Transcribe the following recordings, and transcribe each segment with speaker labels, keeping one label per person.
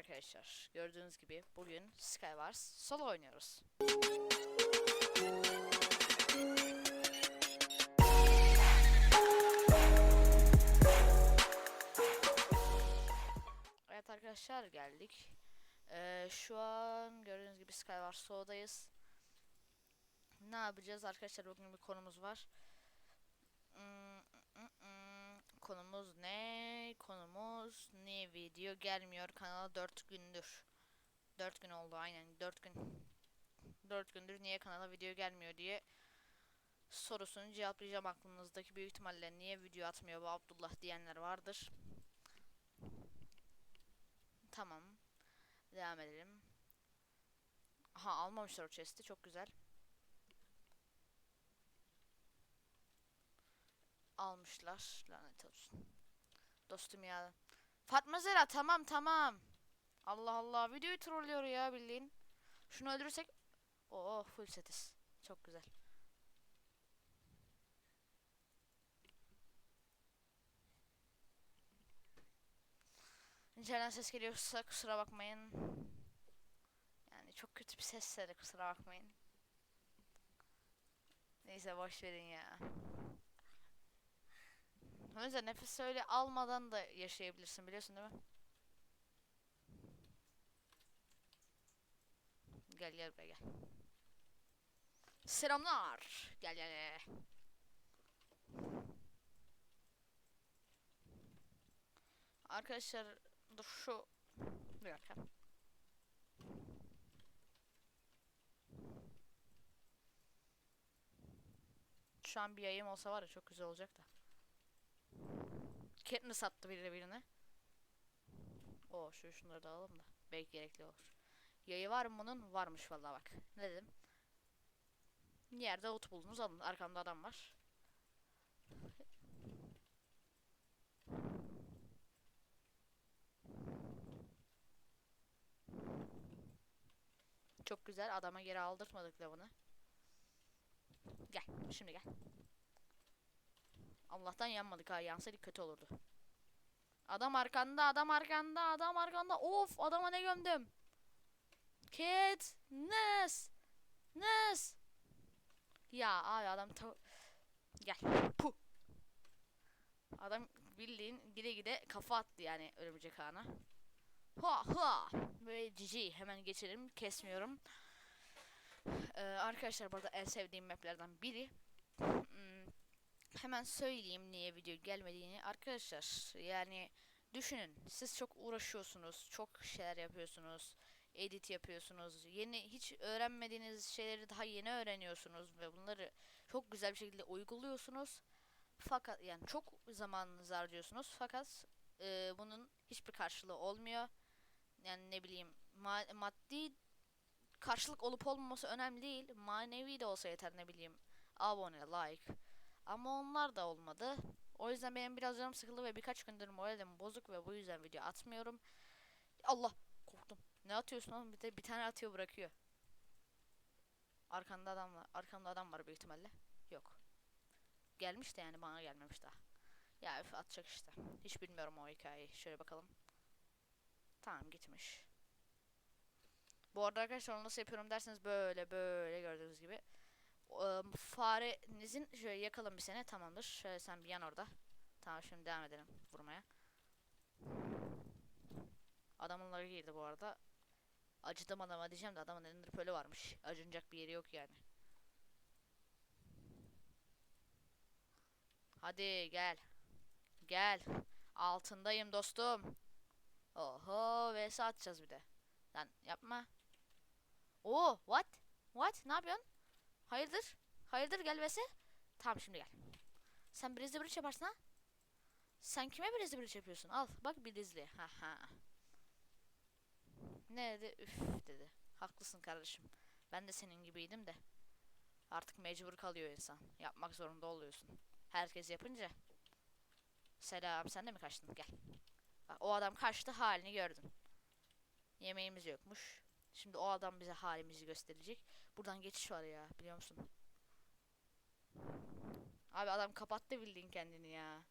Speaker 1: arkadaşlar. Gördüğünüz gibi bugün Skywars solo oynuyoruz. Evet arkadaşlar geldik. Ee, şu an gördüğünüz gibi Skywars solo'dayız. Ne yapacağız arkadaşlar bugün bir konumuz var. Konumuz ne? Konumuz ne? Video gelmiyor kanala 4 gündür. 4 gün oldu aynen 4 gün. 4 gündür niye kanala video gelmiyor diye sorusunu cevaplayacağım aklınızdaki büyük ihtimalle niye video atmıyor bu Abdullah diyenler vardır. Tamam. Devam edelim. Aha almamışlar o chest'i çok güzel. Almışlar. Lanet olsun. Dostum ya. Fatma Zera tamam tamam. Allah Allah videoyu trollüyor ya bildiğin. Şunu öldürürsek Oo full setiz. Çok güzel. İçeriden ses geliyorsa kusura bakmayın. Yani çok kötü bir sesse de kusura bakmayın. Neyse boş verin ya. O yüzden nefes öyle almadan da yaşayabilirsin biliyorsun değil mi? Gel gel buraya gel. Selamlar. Gel gel. Arkadaşlar dur şu bir dakika. Şu an bir yayım olsa var ya çok güzel olacak da. Katniss attı biri birine. O şu şunları da alalım da. Belki gerekli olur. Yayı var mı bunun? Varmış vallahi bak. Ne dedim? Yerde ot buldunuz alın. Arkamda adam var. Çok güzel. Adama geri aldırtmadık lavını. Gel. Şimdi gel. Allah'tan yanmadık ha. Yansaydık kötü olurdu. Adam arkanda, adam arkanda, adam arkanda. Of, adama ne gömdüm. Kid, Nes, Nes. Ya abi adam ta- gel. Puh. Adam bildiğin gide gide kafa attı yani örümcek ağına. Ha ha. Böyle cici hemen geçelim. Kesmiyorum. Ee, arkadaşlar burada en sevdiğim maplerden biri. Hemen söyleyeyim niye video gelmediğini. Arkadaşlar yani düşünün siz çok uğraşıyorsunuz. Çok şeyler yapıyorsunuz. Edit yapıyorsunuz. Yeni hiç öğrenmediğiniz şeyleri daha yeni öğreniyorsunuz ve bunları çok güzel bir şekilde uyguluyorsunuz. Fakat yani çok zamanınızı harcıyorsunuz. Fakat e, bunun hiçbir karşılığı olmuyor. Yani ne bileyim ma- maddi karşılık olup olmaması önemli değil. Manevi de olsa yeter ne bileyim. Abone, like. Ama onlar da olmadı. O yüzden benim biraz canım sıkıldı ve birkaç gündür moralim bozuk ve bu yüzden video atmıyorum. Allah korktum. Ne atıyorsun oğlum? Bir de bir tane atıyor bırakıyor. Arkanda adam var. Arkamda adam var büyük ihtimalle. Yok. Gelmiş de yani bana gelmemiş daha. Ya üf atacak işte. Hiç bilmiyorum o hikayeyi. Şöyle bakalım. Tamam gitmiş. Bu arada arkadaşlar onu nasıl yapıyorum derseniz böyle böyle gördüğünüz gibi. Farenizin şöyle yakalım bir sene tamamdır. Şöyle sen bir yan orada. Tamam şimdi devam edelim vurmaya. Adamınları girdi bu arada. Acıdım adama diyeceğim de adamın elinde pölü varmış. Acınacak bir yeri yok yani. Hadi gel. Gel. Altındayım dostum. Oho vs atacağız bir de. Lan yapma. Oo what? What? Ne yapıyorsun? Hayırdır? Hayırdır gel vs. Tamam şimdi gel. Sen Brizzy Bridge yaparsın ha? Sen kime Brizzy Bridge yapıyorsun? Al bak Brizzy. Ha ha. Ne dedi? Üf dedi. Haklısın kardeşim. Ben de senin gibiydim de. Artık mecbur kalıyor insan. Yapmak zorunda oluyorsun. Herkes yapınca. Selam sen de mi kaçtın? Gel. Bak, o adam kaçtı halini gördün. Yemeğimiz yokmuş. Şimdi o adam bize halimizi gösterecek. Buradan geçiş var ya biliyor musun? Abi adam kapattı bildiğin kendini ya.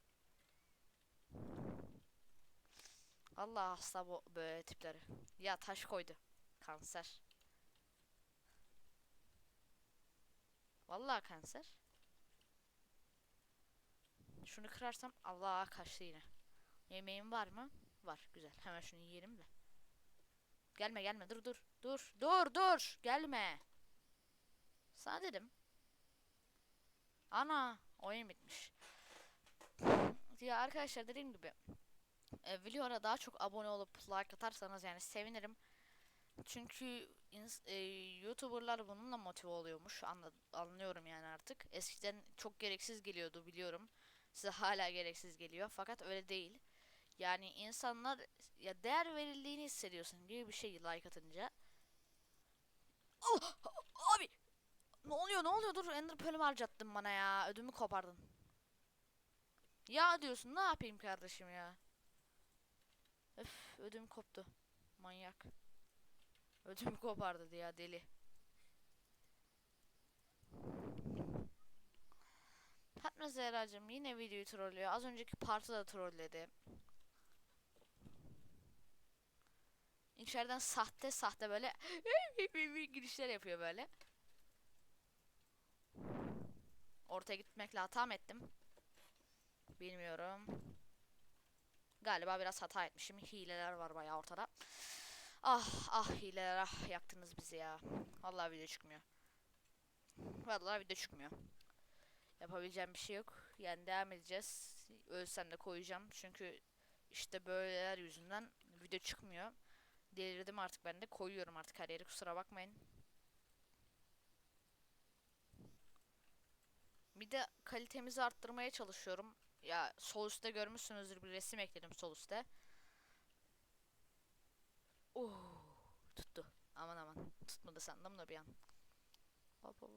Speaker 1: Allah hasta bu böyle tipleri. Ya taş koydu. Kanser. Vallahi kanser. Şunu kırarsam Allah kaçtı yine. Yemeğim var mı? Var. Güzel. Hemen şunu yiyelim de. Gelme gelme dur dur. Dur dur dur. Gelme. Sana dedim. Ana oyun bitmiş. Ya arkadaşlar dediğim gibi e, videoya daha çok abone olup like atarsanız yani sevinirim. Çünkü e, YouTuber'lar bununla motive oluyormuş. Anla- anlıyorum yani artık. Eskiden çok gereksiz geliyordu biliyorum. Size hala gereksiz geliyor fakat öyle değil. Yani insanlar ya değer verildiğini hissediyorsun gibi bir şey like atınca. Allah! Abi! Ne oluyor ne oluyor dur Ender Pearl'ümü harcattın bana ya. Ödümü kopardın. Ya diyorsun ne yapayım kardeşim ya. Öf ödüm koptu. Manyak. Ödümü kopardı ya deli. Fatma Zehra'cığım yine videoyu trollüyor. Az önceki partı da trolledi. İçeriden sahte sahte böyle girişler yapıyor böyle. Ortaya gitmekle hata mı ettim? Bilmiyorum. Galiba biraz hata etmişim. Hileler var bayağı ortada. Ah ah hileler ah yaktınız bizi ya. Vallahi video çıkmıyor. Vallahi video çıkmıyor. Yapabileceğim bir şey yok. Yani devam edeceğiz. Ölsem de koyacağım. Çünkü işte böyleler yüzünden video çıkmıyor. Delirdim artık ben de. Koyuyorum artık her yeri kusura bakmayın. Bir de kalitemizi arttırmaya çalışıyorum. Ya sol üstte görmüşsünüzdür bir resim ekledim sol üstte. Uh, tuttu. Aman aman. Tutmadı sandım da bir an. Hop hop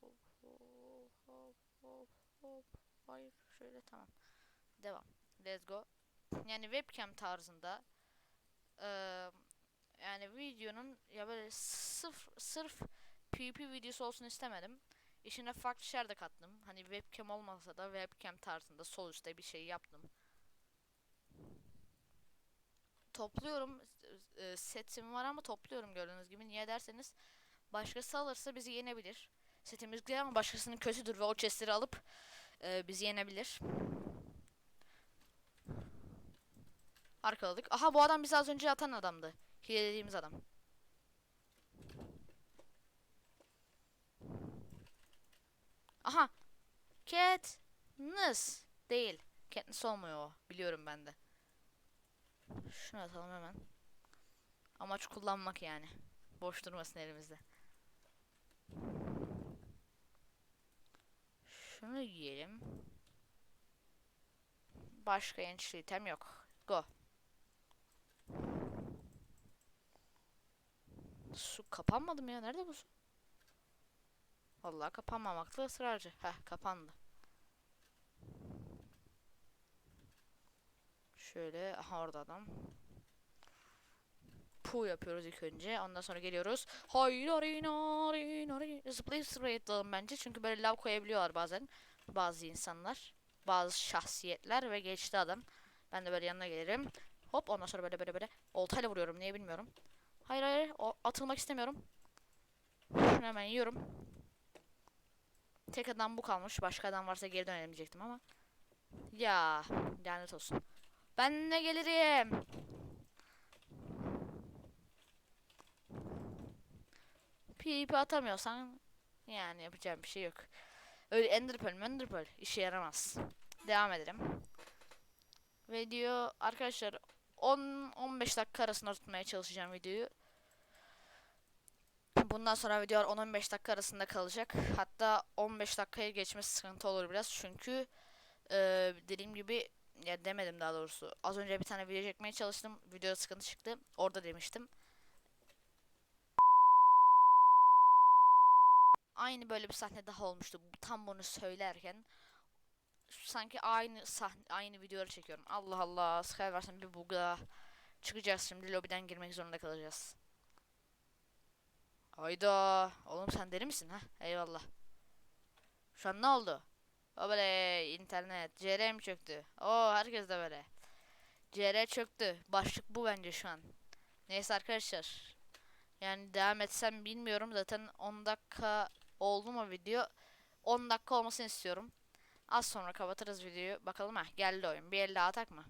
Speaker 1: hop hop hop hop. Hayır şöyle tamam. Devam. Let's go. Yani webcam tarzında eee, yani videonun ya böyle sırf sırf PvP videosu olsun istemedim. İçine farklı şeyler de kattım. Hani webcam olmasa da webcam tarzında sol üstte bir şey yaptım. Topluyorum. e, Setim var ama topluyorum gördüğünüz gibi. Niye derseniz başkası alırsa bizi yenebilir. Setimiz güzel ama başkasının kötüdür ve o chestleri alıp e, bizi yenebilir. Arkaladık. Aha bu adam bizi az önce atan adamdı. Hile dediğimiz adam. Aha. Katniss. Değil. Katniss olmuyor o. Biliyorum ben de. Şunu atalım hemen. Amaç kullanmak yani. Boş durmasın elimizde. Şunu yiyelim. Başka enchantment item yok. Go. Su kapanmadı mı ya? Nerede bu su? Vallahi kapanmamakta ısrarcı. Heh kapandı. Şöyle aha orada adam. Pu yapıyoruz ilk önce. Ondan sonra geliyoruz. Hayır hayır hayır hayır. Zıplayıp zıplayalım bence. Çünkü böyle lav koyabiliyorlar bazen. Bazı insanlar. Bazı şahsiyetler ve geçti adam. Ben de böyle yanına gelirim. Hop ondan sonra böyle böyle böyle. Oltayla vuruyorum. Niye bilmiyorum. Hayır hayır. O, atılmak istemiyorum. Şunu hemen yiyorum. Tek adam bu kalmış. Başka adam varsa geri dönelim diyecektim ama. Ya lanet olsun. Ben ne gelirim? PvP atamıyorsan yani yapacağım bir şey yok. Öyle Ender Pearl, Ender Pearl işe yaramaz. Devam edelim. Video arkadaşlar 10-15 dakika arasında tutmaya çalışacağım videoyu. Bundan sonra videolar 10-15 dakika arasında kalacak. Hatta 15 dakikaya geçmesi sıkıntı olur biraz. Çünkü e, dediğim gibi ya demedim daha doğrusu. Az önce bir tane video çekmeye çalıştım. Videoda sıkıntı çıktı. Orada demiştim. Aynı böyle bir sahne daha olmuştu. Tam bunu söylerken sanki aynı sahne aynı videoları çekiyorum. Allah Allah. Skyverse'ın bir bug'a çıkacağız şimdi lobiden girmek zorunda kalacağız. Hayda. Oğlum sen deli misin ha? Eyvallah. Şu an ne oldu? O böyle internet. CRM çöktü. Oo herkes de böyle. CR çöktü. Başlık bu bence şu an. Neyse arkadaşlar. Yani devam etsem bilmiyorum. Zaten 10 dakika oldu mu video? 10 dakika olmasını istiyorum. Az sonra kapatırız videoyu. Bakalım ha geldi oyun. Bir el daha atak mı?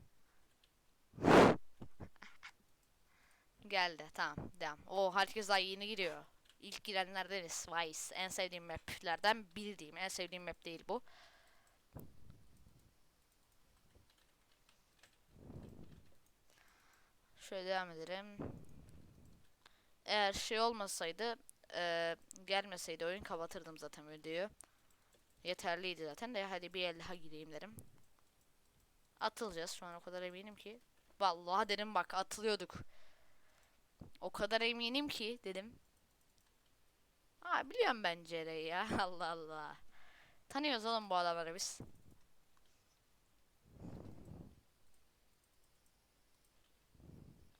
Speaker 1: Geldi. Tamam. Devam. O herkes daha yeni giriyor. İlk girenlerdeniz. Vice. En sevdiğim maplerden biri diyeyim. En sevdiğim map değil bu. Şöyle devam edelim. Eğer şey olmasaydı eee, gelmeseydi oyun kapatırdım zaten videoyu. Yeterliydi zaten de hadi bir el daha gireyim derim. Atılacağız şu an o kadar eminim ki. Vallahi dedim bak atılıyorduk. O kadar eminim ki dedim. Ha biliyorum ben Cere'yi ya Allah Allah. Tanıyoruz oğlum bu adamları biz.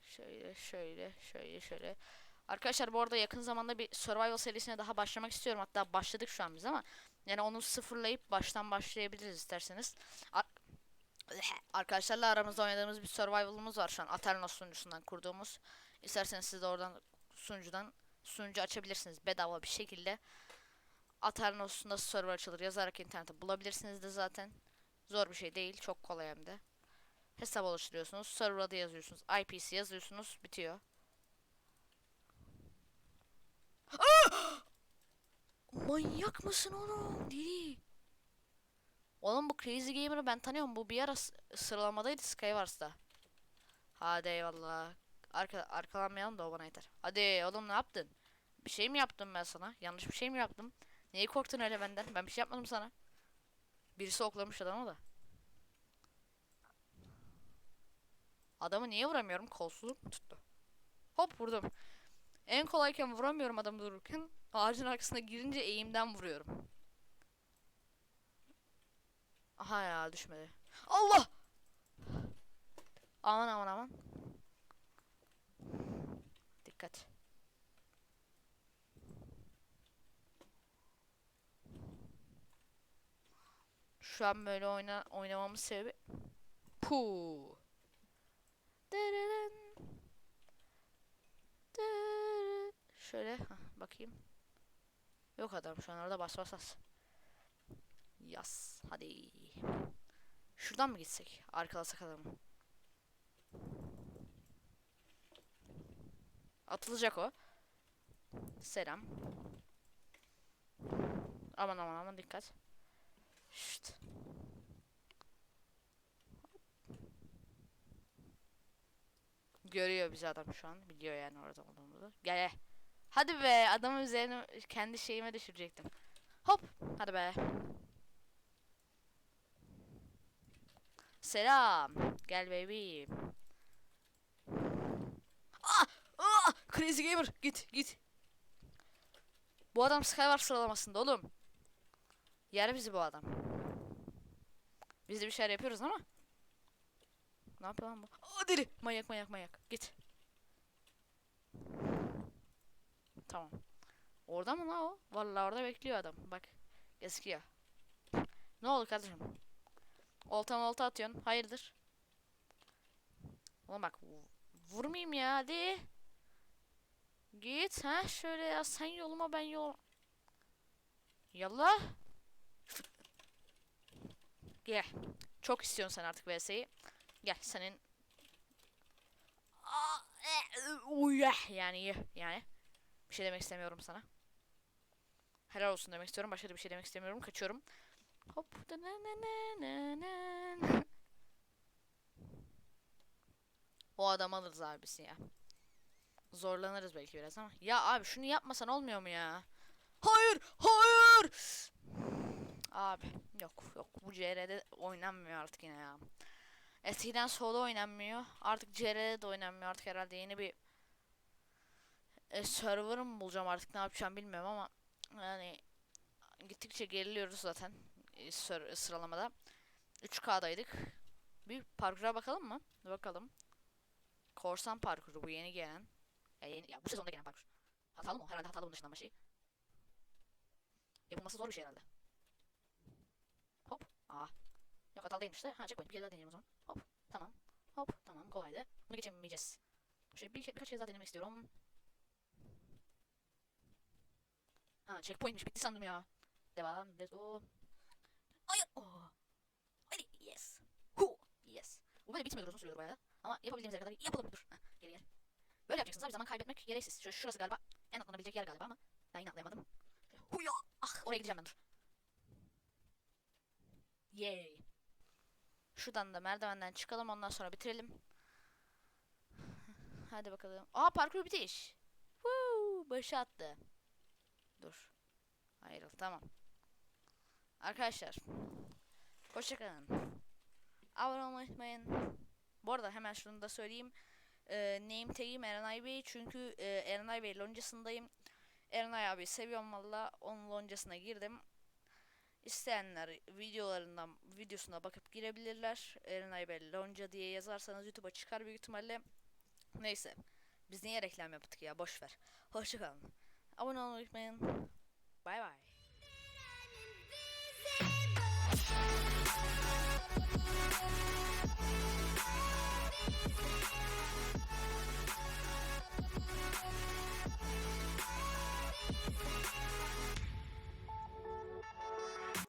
Speaker 1: Şöyle şöyle şöyle şöyle. Arkadaşlar bu arada yakın zamanda bir survival serisine daha başlamak istiyorum. Hatta başladık şu an biz ama yani onu sıfırlayıp baştan başlayabiliriz isterseniz. Ar- Arkadaşlarla aramızda oynadığımız bir survival'ımız var şu an. Aternos sunucusundan kurduğumuz. İsterseniz siz de oradan sunucudan sunucu açabilirsiniz bedava bir şekilde. Aternos'un nasıl server açılır yazarak internette bulabilirsiniz de zaten. Zor bir şey değil. Çok kolay hem de. Hesap oluşturuyorsunuz. Server adı yazıyorsunuz. IP'si yazıyorsunuz. Bitiyor. Manyak mısın oğlum? Deli. Oğlum bu Crazy Gamer'ı ben tanıyorum. Bu bir ara sıralamadaydı Skywars'ta. Hadi eyvallah. Arka, arkalanmayalım da o bana yeter. Hadi oğlum ne yaptın? Bir şey mi yaptım ben sana? Yanlış bir şey mi yaptım? Neyi korktun öyle benden? Ben bir şey yapmadım sana. Birisi oklamış adamı da. Adamı niye vuramıyorum? Kolsuzluk mu tuttu? Hop vurdum. En kolayken vuramıyorum adamı dururken. Ağacın arkasına girince eğimden vuruyorum. Aha ya düşmedi. Allah! Aman aman aman. Dikkat. Şu an böyle oyna oynamamın sebebi Pu. Dırırın. Dırırın. Şöyle hah, bakayım. Yok adam şu an orada bas bas bas. Yas. Hadi. Şuradan mı gitsek? Arkalasak adamı. Atılacak o. Selam. Aman aman aman dikkat. Şşt. Görüyor bizi adam şu an. Biliyor yani orada olduğumuzu. Gel. Hadi be adamın üzerine kendi şeyime düşürecektim. Hop. Hadi be. Selam. Gel baby. Ah! Ah! Crazy Gamer git git. Bu adam Skywars sıralamasında oğlum. Yer bizi bu adam. Biz de bir şeyler yapıyoruz ama. Ne yapıyor lan bu? Aa deli. Manyak manyak manyak. Git. Tamam. Orada mı lan o? Vallahi orada bekliyor adam. Bak. Gözüküyor. Ne oldu kardeşim? Olta olta atıyorsun. Hayırdır? Oğlum bak. vu- Vurmayayım ya hadi. Git ha şöyle ya sen yoluma ben yol. Yallah. Gel. Çok istiyorsun sen artık VS'yi. Gel senin. E, ı, uy, eh, yani yani. Bir şey demek istemiyorum sana. Helal olsun demek istiyorum. Başka da bir şey demek istemiyorum. Kaçıyorum. Hop. O adam alırız abisi ya. Zorlanırız belki biraz ama. Ya abi şunu yapmasan olmuyor mu ya? Hayır, hayır. Abi yok yok bu CR'de oynanmıyor artık yine ya. Eskiden solo oynanmıyor. Artık CR'de de oynanmıyor artık herhalde yeni bir e, server mı bulacağım artık ne yapacağım bilmiyorum ama yani gittikçe geriliyoruz zaten e, sır- sıralamada. 3K'daydık. Bir parkura bakalım mı? Bakalım. Korsan parkuru bu yeni gelen. Ya, yeni, ya bu sezonda gelen parkur. Hatalı mı? Herhalde hatalı bunun dışından bir şey. Yapılması zor bir şey herhalde. Hop. Aa. Yok hatalı değilmiş de. Ha checkpoint. Bir kere daha deneyeyim o zaman. Hop. Tamam. Hop tamam kolaydı. Bunu geçemeyeceğiz. Şöyle bir, birkaç kez daha denemek istiyorum. Ha checkpointmiş bitti sandım ya. Devam. Let's go. Hayır. Oh. Hadi yes. Hu. Yes. Bu böyle bitmiyor uzun sürüyor bayağı. Ama yapabildiğimiz kadar yapalım. Dur. Heh, geri gel. Böyle yapacaksınız abi zaman kaybetmek gereksiz. Şurası, şurası galiba en atlanabilecek yer galiba ama ben yine atlayamadım. Şöyle, Huya. Ah oraya gideceğim ben dur. Yay. Şuradan da merdivenden çıkalım ondan sonra bitirelim. Hadi bakalım. Aa parkur bitiş. Woo, başı attı. Dur. Ayrıl tamam. Arkadaşlar. Hoşçakalın. Abone olmayı unutmayın. Bu arada hemen şunu da söyleyeyim. Ee, name tag'im Erenay Bey. Çünkü e, Erenay Bey loncasındayım. Erenay abi seviyorum valla. Onun loncasına girdim. İsteyenler videolarından videosuna bakıp girebilirler. Erenay Bey lonca diye yazarsanız YouTube'a çıkar büyük ihtimalle. Neyse. Biz niye reklam yaptık ya boş ver. Hoşçakalın. Abone olmayı unutmayın. Bay bay.